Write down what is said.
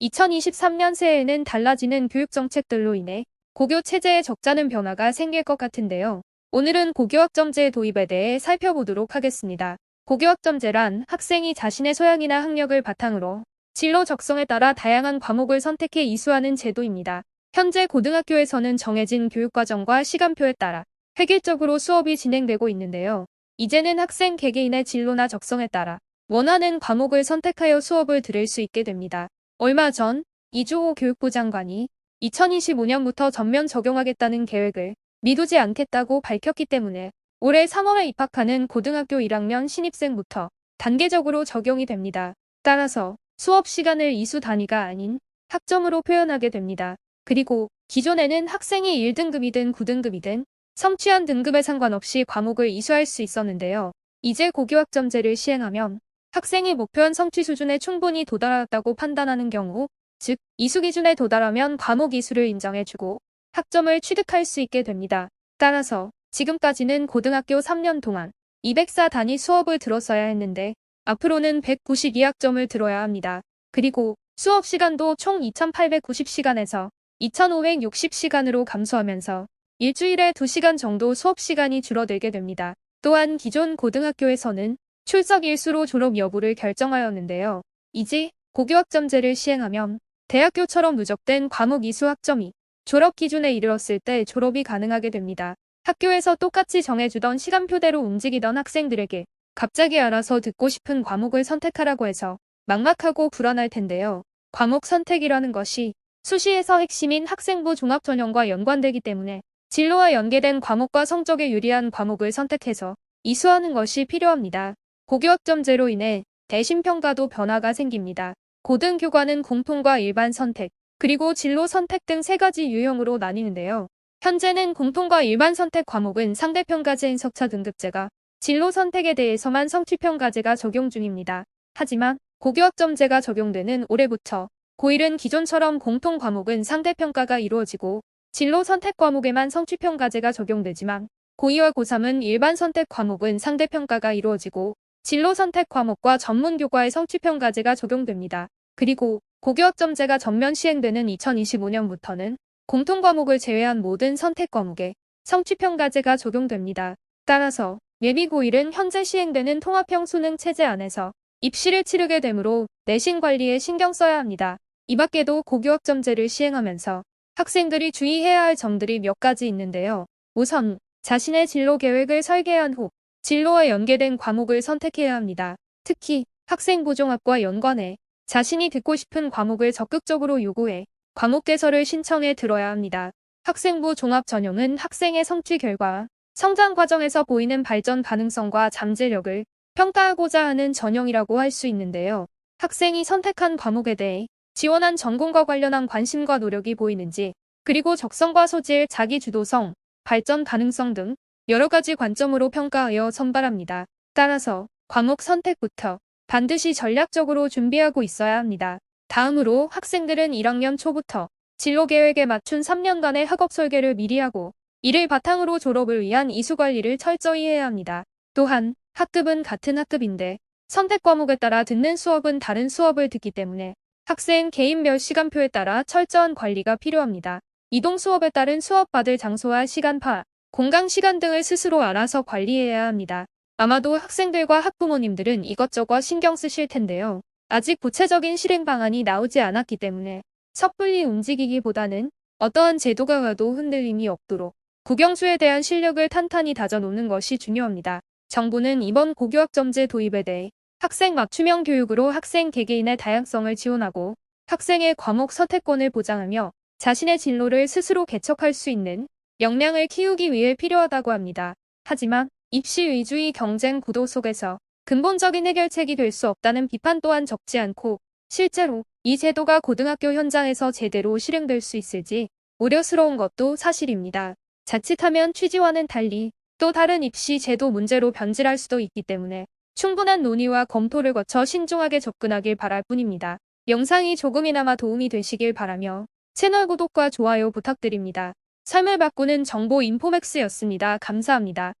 2023년 새해에는 달라지는 교육 정책들로 인해 고교 체제에 적잖은 변화가 생길 것 같은데요. 오늘은 고교학점제 도입에 대해 살펴보도록 하겠습니다. 고교학점제란 학생이 자신의 소양이나 학력을 바탕으로 진로 적성에 따라 다양한 과목을 선택해 이수하는 제도입니다. 현재 고등학교에서는 정해진 교육과정과 시간표에 따라 획일적으로 수업이 진행되고 있는데요. 이제는 학생 개개인의 진로나 적성에 따라 원하는 과목을 선택하여 수업을 들을 수 있게 됩니다. 얼마 전 이주호 교육부 장관이 2025년부터 전면 적용하겠다는 계획을 미루지 않겠다고 밝혔기 때문에 올해 3월에 입학하는 고등학교 1학년 신입생부터 단계적으로 적용이 됩니다. 따라서 수업 시간을 이수 단위가 아닌 학점으로 표현하게 됩니다. 그리고 기존에는 학생이 1등급이든 9등급이든 성취한 등급에 상관없이 과목을 이수할 수 있었는데요. 이제 고교학점제를 시행하면 학생이 목표한 성취 수준에 충분히 도달하였다고 판단하는 경우, 즉 이수 기준에 도달하면 과목 이수를 인정해주고 학점을 취득할 수 있게 됩니다. 따라서 지금까지는 고등학교 3년 동안 204 단위 수업을 들었어야 했는데 앞으로는 192학점을 들어야 합니다. 그리고 수업 시간도 총 2890시간에서 2560시간으로 감소하면서 일주일에 2시간 정도 수업 시간이 줄어들게 됩니다. 또한 기존 고등학교에서는 출석 일수로 졸업 여부를 결정하였는데요. 이제 고교학점제를 시행하면 대학교처럼 누적된 과목 이수 학점이 졸업 기준에 이르렀을 때 졸업이 가능하게 됩니다. 학교에서 똑같이 정해주던 시간표대로 움직이던 학생들에게 갑자기 알아서 듣고 싶은 과목을 선택하라고 해서 막막하고 불안할 텐데요. 과목 선택이라는 것이 수시에서 핵심인 학생부 종합전형과 연관되기 때문에 진로와 연계된 과목과 성적에 유리한 과목을 선택해서 이수하는 것이 필요합니다. 고교학점제로 인해 대신평가도 변화가 생깁니다. 고등교과는 공통과 일반 선택, 그리고 진로 선택 등 세 가지 유형으로 나뉘는데요. 현재는 공통과 일반 선택 과목은 상대평가제인 석차 등급제가 진로 선택에 대해서만 성취평가제가 적용 중입니다. 하지만 고교학점제가 적용되는 올해부터 고1은 기존처럼 공통 과목은 상대평가가 이루어지고 진로 선택 과목에만 성취평가제가 적용되지만 고2와 고3은 일반 선택 과목은 상대평가가 이루어지고 진로 선택 과목과 전문 교과의 성취평가제가 적용됩니다. 그리고 고교학점제가 전면 시행되는 2025년부터는 공통 과목을 제외한 모든 선택 과목에 성취평가제가 적용됩니다. 따라서 예비 고1은 현재 시행되는 통합형 수능 체제 안에서 입시를 치르게 되므로 내신 관리에 신경 써야 합니다. 이 밖에도 고교학점제를 시행하면서 학생들이 주의해야 할 점들이 몇 가지 있는데요. 우선 자신의 진로 계획을 설계한 후 진로와 연계된 과목을 선택해야 합니다. 특히 학생부종합과 연관해 자신이 듣고 싶은 과목을 적극적으로 요구해 과목 개설을 신청해 들어야 합니다. 학생부 종합 전형은 학생의 성취 결과, 성장 과정에서 보이는 발전 가능성과 잠재력을 평가하고자 하는 전형이라고 할 수 있는데요. 학생이 선택한 과목에 대해 지원한 전공과 관련한 관심과 노력이 보이는지, 그리고 적성과 소질, 자기 주도성, 발전 가능성 등 여러 가지 관점으로 평가하여 선발합니다. 따라서 과목 선택부터 반드시 전략적으로 준비하고 있어야 합니다. 다음으로 학생들은 1학년 초부터 진로 계획에 맞춘 3년간의 학업 설계를 미리 하고 이를 바탕으로 졸업을 위한 이수 관리를 철저히 해야 합니다. 또한 학급은 같은 학급인데 선택 과목에 따라 듣는 수업은 다른 수업을 듣기 때문에 학생 개인별 시간표에 따라 철저한 관리가 필요합니다. 이동 수업에 따른 수업 받을 장소와 시간 파, 공강 시간 등을 스스로 알아서 관리해야 합니다. 아마도 학생들과 학부모님들은 이것저것 신경 쓰실 텐데요. 아직 구체적인 실행 방안이 나오지 않았기 때문에 섣불리 움직이기보다는 어떠한 제도가 와도 흔들림이 없도록 국영수에 대한 실력을 탄탄히 다져놓는 것이 중요합니다. 정부는 이번 고교학점제 도입에 대해 학생 맞춤형 교육으로 학생 개개인의 다양성을 지원하고 학생의 과목 선택권을 보장하며 자신의 진로를 스스로 개척할 수 있는 역량을 키우기 위해 필요하다고 합니다. 하지만 입시 위주의 경쟁 구도 속에서 근본적인 해결책이 될 수 없다는 비판 또한 적지 않고 실제로 이 제도가 고등학교 현장에서 제대로 실행될 수 있을지 우려스러운 것도 사실입니다. 자칫하면 취지와는 달리 또 다른 입시 제도 문제로 변질할 수도 있기 때문에 충분한 논의와 검토를 거쳐 신중하게 접근하길 바랄 뿐입니다. 영상이 조금이나마 도움이 되시길 바라며 채널 구독과 좋아요 부탁드립니다. 삶을 바꾸는 정보 인포맥스였습니다. 감사합니다.